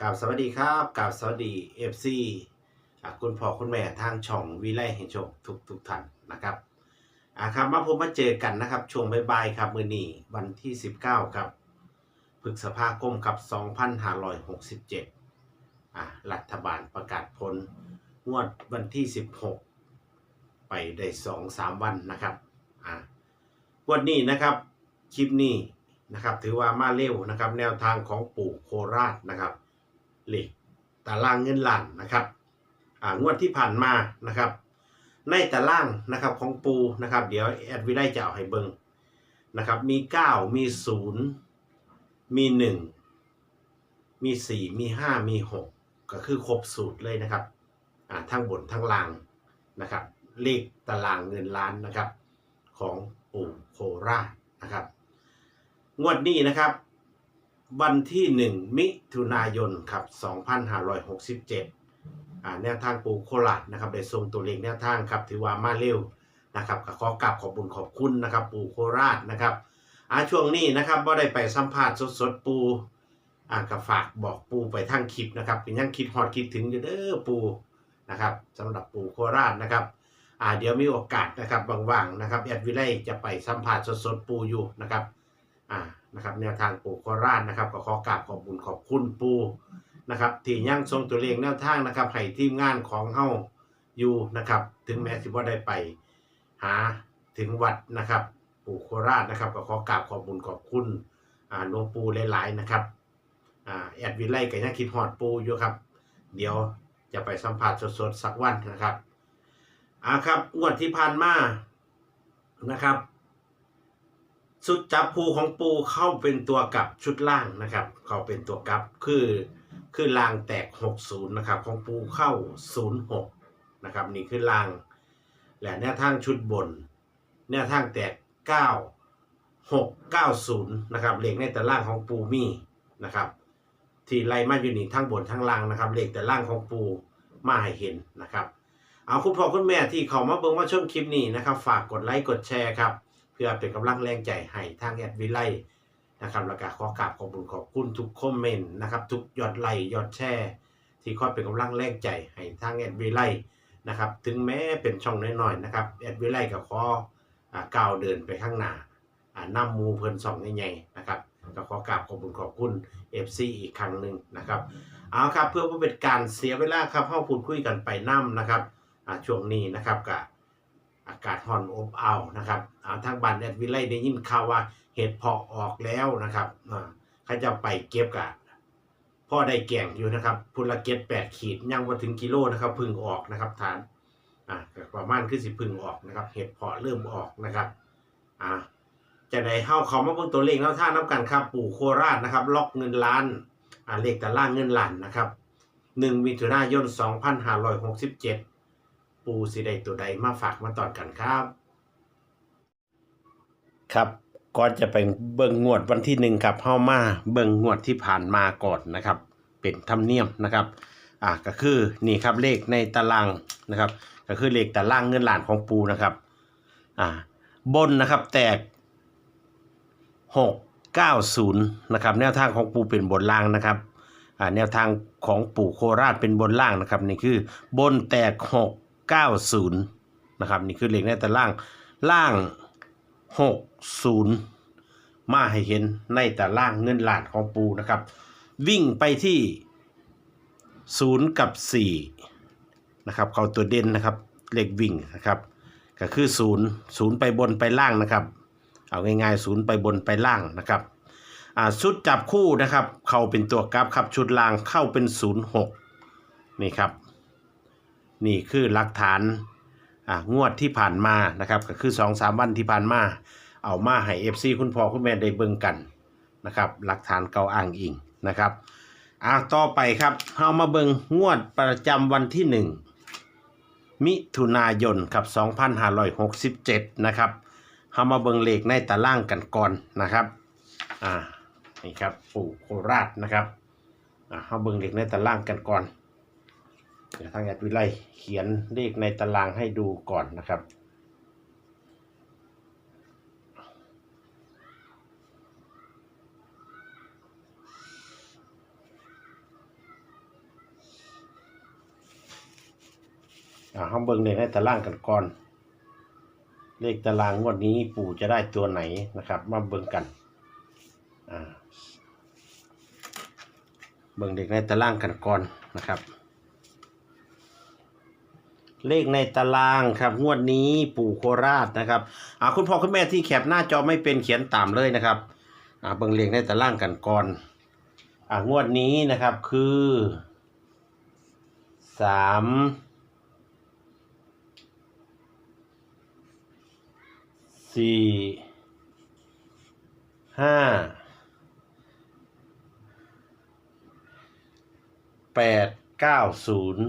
กราบสวัสดีครับกราบสวัสดีเอฟซีคุณพ่อคุณแม่ทางช่องวิไลแห่งโชคทุกทุกท่านนะครับอ่าครับมาพบมาเจอกันนะครับ ช่วงบ่ายๆครับ มื้อนี้วันที่ 19ครับพฤษภาคมครับ2567อ่ารัฐบาลประกาศผลงวดวันที่ 16 ไปได้ 2-3 วันนะครับอ่าวันนี้นะครับคลิปนี้นะครับ ถือว่ามาเร็วนะครับ แนวทางของปู่โคราชนะครับ เหล็กตารางเงินล้านนะครับอ่างวดที่ผ่านมานะครับ ในตารางนะครับของปูนะครับ เดี๋ยวแอดวิไลจะเอาให้เบิงนะครับ มี 9 มี 0 มี 1 มี 4 มี 5 มี 6 ก็คือครบสูตรเลยนะครับอ่าทั้งบนทั้งล่างนะครับ เลขตารางเงินล้านนะครับของปู่โคราชนะครับ งวดนี้นะครับ วันที่ 1 มิถุนายนครับ 2567อ่าแนวทางปูโคราชนะครับได้ส่งตัวเลขแนวทางครับถือว่ามาเร็วนะครับขอกราบขอบบุญขอบคุณนะครับปูโคราชนะครับอ่าช่วงนี้นะครับบ่ได้ไปสัมภาษณ์สดๆปูอ่าก็ฝากบอกปูไปทางคลิปนะครับเป็นยังคิดฮอดคิดถึงอยู่เด้อปูนะครับสำหรับปูโคราชนะครับอ่าเดี๋ยวมีโอกาสนะครับว่างๆนะครับแอดวิไลจะไปสัมภาษณ์สดๆปูอยู่นะครับอ่า นะครับแนวทางปู่โคราชนะครับก็ขอกราบขอบคุณขอบคุณปู่นะครับที่ยังทรงตัวเลขแนวทางนะครับให้ทีมงานของเฮาอยู่นะครับ ถึงแม้สิบ่าได้ไป หาถึงวัดนะครับ ปู่โคราชนะครับก็ขอกราบขอบคุณขอบคุณอ่าหลวงปู่หลายๆนะครับอ่าแอดวิไลก็ยังคิดฮอดปู่อยู่ครับ เดี๋ยวจะไปสัมผัสสดๆสักวันนะครับอ่าครับงวดที่ผ่านมานะครับ ชุดจับภูของปูเข้าเป็นตัวกลับชุดล่างนะครับ เข้าเป็นตัวกลับคือคือล่างแตก 60 นะครับ ของปูเข้า 06 นะครับ นี่คือล่าง และแนวทางชุดบน แนวทางแตก 9 6 90 นะครับเลขในแต่ล่างของปูมีนะครับ ที่ไล่มาอยู่นี่ทั้งบนทั้งล่างนะครับเลขแต่ล่างของปูมาให้เห็นนะครับ เอาคุณพ่อคุณแม่ที่เขามาเบิ่งว่าชมคลิปนี้นะครับ ฝากกดไลค์กดแชร์ครับ เพื่อเป็นกำลังแรงใจให้ทางแอดวิไลนะครับแล้วก็ขอกราบขอบคุณขอบคุณทุกคอมเมนต์นะครับทุกยอดไลค์ยอดแชร์ที่คอยเป็นกำลังแรงใจให้ทางแอดวิไลนะครับถึงแม้เป็นช่องน้อยๆนะครับแอดวิไลก็ขออ่าก้าวเดินไปข้างหน้าอ่านำมูเพิ่นสองใหญ่ๆนะครับก็ขอกราบขอบคุณขอบคุณ FC อีกครั้งหนึ่งนะครับเอาครับเพื่อบ่เป็นการเสียเวลาครับเฮาพูดคุยกันไปนํนะครับช่วงนี้นะครับกับ อากาศร้อนอบอ้าวนะครับทางบ้านแอดวิไลได้ยินข่าวว่าเห็ดเพาะออกแล้วนะครับอ่าจะไปเก็บกะพ่อได้แก่งอยู่นะครับพุละเก็ดแปดขีดยังมาถึงกิโลนะครับพึ่งออกนะครับฐานอ่าประมาณคือสิพึ่งออกนะครับ เห็ดเพาะเริ่มออกนะครับอ่าจะได้เข้าเขามาเบิ่งตัวเลขแล้วท่าน้ำกันครับปู่โคราชนะครับ ล็อกเงินล้านอ่าเลขแต่ล่างเงินล้านนะครับหนึ่งมิถุนายนสองพันห้าร้อยหกสิบเจ็ด ปูสิได้ตัวใดมาฝากมาตอนกันครับ ครับก่อนจะไปเบิ่งงวดวันที่หนึ่งครับเฮามาเบิ่งงวดที่ผ่านมาก่อนนะครับ เป็นธรรมเนียมนะครับอ่าก็คือนี่ครับเลขในตารางนะครับ ก็คือเลขตารางเงินล้านของปูนะครับอ่าบนนะครับแตกหกเก้าศูนย์นะครับแนวทางของปูเป็นบนล่างนะครับอ่าแนวทางของปู่โคราชเป็นบนล่างนะครับนี่คือบนแตกหก 90นะครับนี่คือเลขในตารางล่าง 60 มาให้เห็นในตารางเงินล้านของปูนะครับ วิ่งไปที่ 0 กับ4นะครับเขาตัวเด่นนะครับเลขวิ่งนะครับก็คือ 0 0 ไปบนไปล่างนะครับ เอาง่ายๆ 0 ไปบนไปล่างนะครับอ่าชุดจับคู่นะครับ เข้าเป็นตัวกราฟครับชุดล่างเข้าเป็น 06 นี่ครับ นี่คือหลักฐานอ่างวดที่ผ่านมานะครับก็คือ2องสามวันที่ผ่านมา เอามาให้ FC คุณพ่อคุณแม่ได้เบิ่งกันนะครับหลักฐานเก่าอ้างอิงนะครับอ่าต่อไปครับเอามาเบิ่งงวดประจำวันที่1มิถุนายนครับ2567นะครับเอามาเบิ่งเลขในตารางกันก่อนนะครับ อ่า นี่ครับปู่โคราชนะครับ อ่าเอาเบิ่งเลขในตารางกันก่อน เดี๋ยวทางแอดวิไลเขียนเลขในตารางให้ดูก่อนนะครับ อ่าห้องเบิ้งเลขในตารางกันก่อน เลขตารางงวดนี้ปู่จะได้ตัวไหนนะครับ มาเบิ้งกันเบิ่งเด็กในตารางกันก่อนนะครับ เลขในตารางครับงวดนี้ปู่โคราชนะครับอ่าคุณพ่อคุณแม่ที่แคปหน้าจอไม่เป็นเขียนตามเลยนะครับอ่าเบิ่งเลขในตารางกันก่อนอ่างวดนี้นะครับคือสามสี่ห้าแปดเก้าศูนย์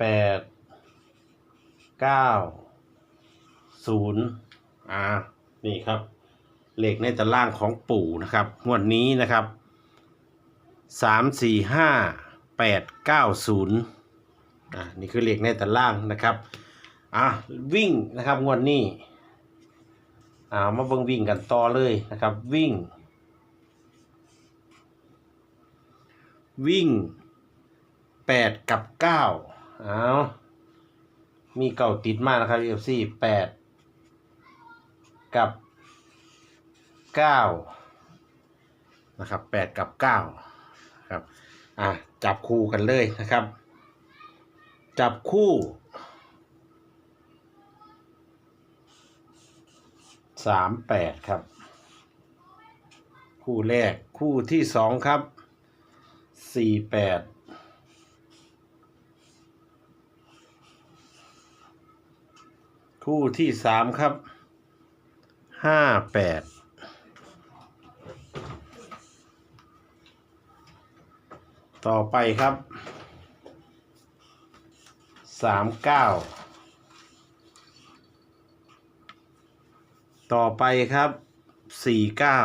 แปดเก้าศูนย์อ่านี่ครับเลขในตารางของปู่นะครับงวดนี้นะครับสามสี่ห้าแปดเก้าศูนย์อ่านี่คือเลขในตารางนะครับอะวิ่งนะครับงวดนี้อ่ามาเบิ่งวิ่งกันต่อเลยนะครับ วิ่ง วิ่งแปดกับเก้า เอามีเก่าติดมากนะครับ FC แปดกับเก้านะครับแปดกับเก้าครับอะจับคู่กันเลยนะครับ จับคู่สามแปดครับ คู่แรกคู่ที่สองครับสี่แปด คู่ที่สามครับห้าแปดต่อไปครับสามเก้าต่อไปครับสี่เก้า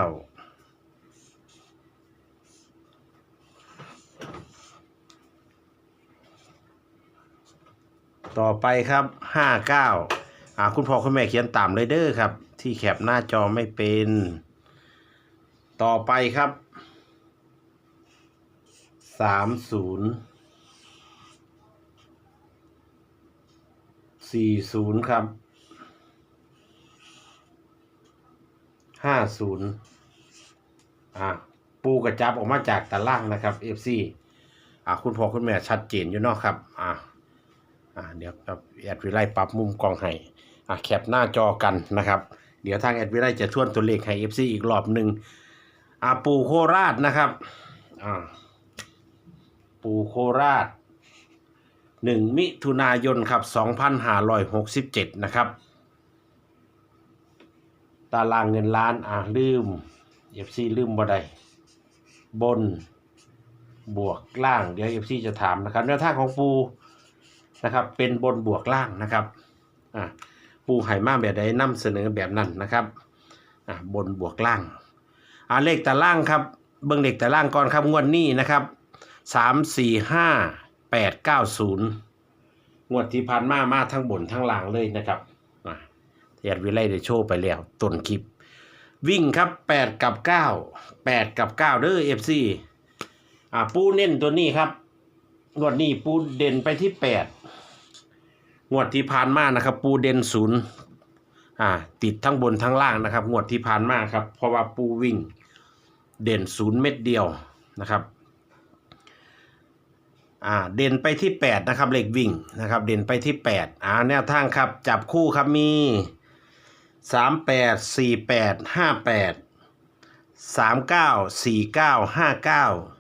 ต่อไปครับห้าเก้า อ่าคุณพ่อคุณแม่เขียนตามเลยเด้อครับ ที่แคปหน้าจอไม่เป็น ต่อไปครับสามศูนย์สี่ศูนย์ครับห้าศูนย์อ่าปูกระจับออกมาจากตารางนะครับ FC อ่าคุณพ่อคุณแม่ชัดเจนอยู่นาะครับ อ่าอ่าเดี๋ยวครับแอดวิไลปรับมุมกล้องให้ อ่าแคปหน้าจอกันนะครับ เดี๋ยวทางแอดวิไลจะทวนตัวเลขให้ FC อีกรอบหนึ่งอ่าปูโคราชนะครับอ่าปูโคราชหนึ่งมิถุนายนครับสองพันห้าร้อยหกสิบเจ็ดนะครับตารางเงินล้านอ่าลืมเอฟซีลืมบ่ได้บนบวกล่าง เดี๋ยวเอฟซีจะถามนะครับแนวทางของปูนะครับ เป็นบนบวกล่างนะครับอ่า ปูไห่มาแบบใดนำเสนอแบบนั้นนะครับอ่าบนบวกล่างอาเลขตารางครับ เบิ่งเลขตารางก่อนครับงวดนี้นะครับสามสี่ห้าแปดเก้าศูนย์งวดที่ผ่านมามาทั้งบนทั้งล่างเลยนะครับอะแอดวิไลได้โชว์ไปแล้วต้นคลิป วิ่งครับแปดกับเก้าแปดกับเก้าเด้อเอฟซีอ่าปูเน้นตัวนี้ครับงวดนี้ปูเด่นไปที่แปด งวดที่ผ่านมานะครับ ปูเด่นศูนย์อ่า ติดทั้งบนทั้งล่างนะครับ งวดที่ผ่านมาครับ เพราะว่าปูวิ่งเด่นศูนย์เม็ดเดียวนะครับ อ่า เด่นไปที่ 8 นะครับเลขวิ่งนะครับ เด่นไปที่ 8อ่าแนวทางครับ จับคู่ครับมี 38 48 58 39 49 59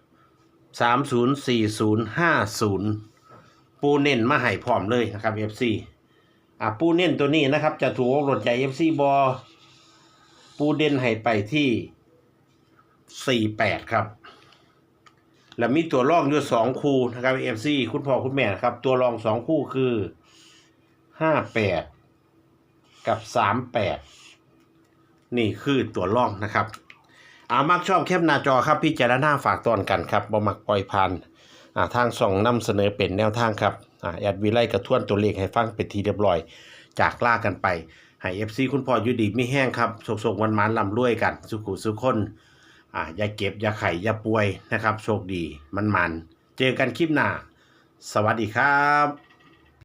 30 40 50 ปูเน้นมาให้พร้อมเลยนะครับ FC อ่าปูเน้นตัวนี้นะครับ จะถูกรถใจ FC บอปูเด่นให้ไปที่ 48 ครับ แล้วมีตัวรองอยู่สองคู่นะครับเอฟซีคุณพ่อคุณแม่ครับ ตัวรองสองคู่คือห้าแปดกับสามแปดนี่คือตัวรองนะครับอามักชอบแคปหน้าจอครับพิจารณาฝากตอนกันครับบ่มักปล่อยผ่าน ทางส่องนำเสนอเป็นแนวทางครับอ่าแอดวีไลกระทวนตัวเลขให้ฟังเป็นทีเรียบร้อย จากล่ากันไปให้เอฟซีคุณพ่ออยุดีไม่แห้งครับสกๆวันมันลำรวยกัน สุขุสุขคนอ่าอย่าเก็บอย่าไข่อย่าป่วยนะครับ โชคดีมันมันเจอกันคลิปหน้า สวัสดีครับ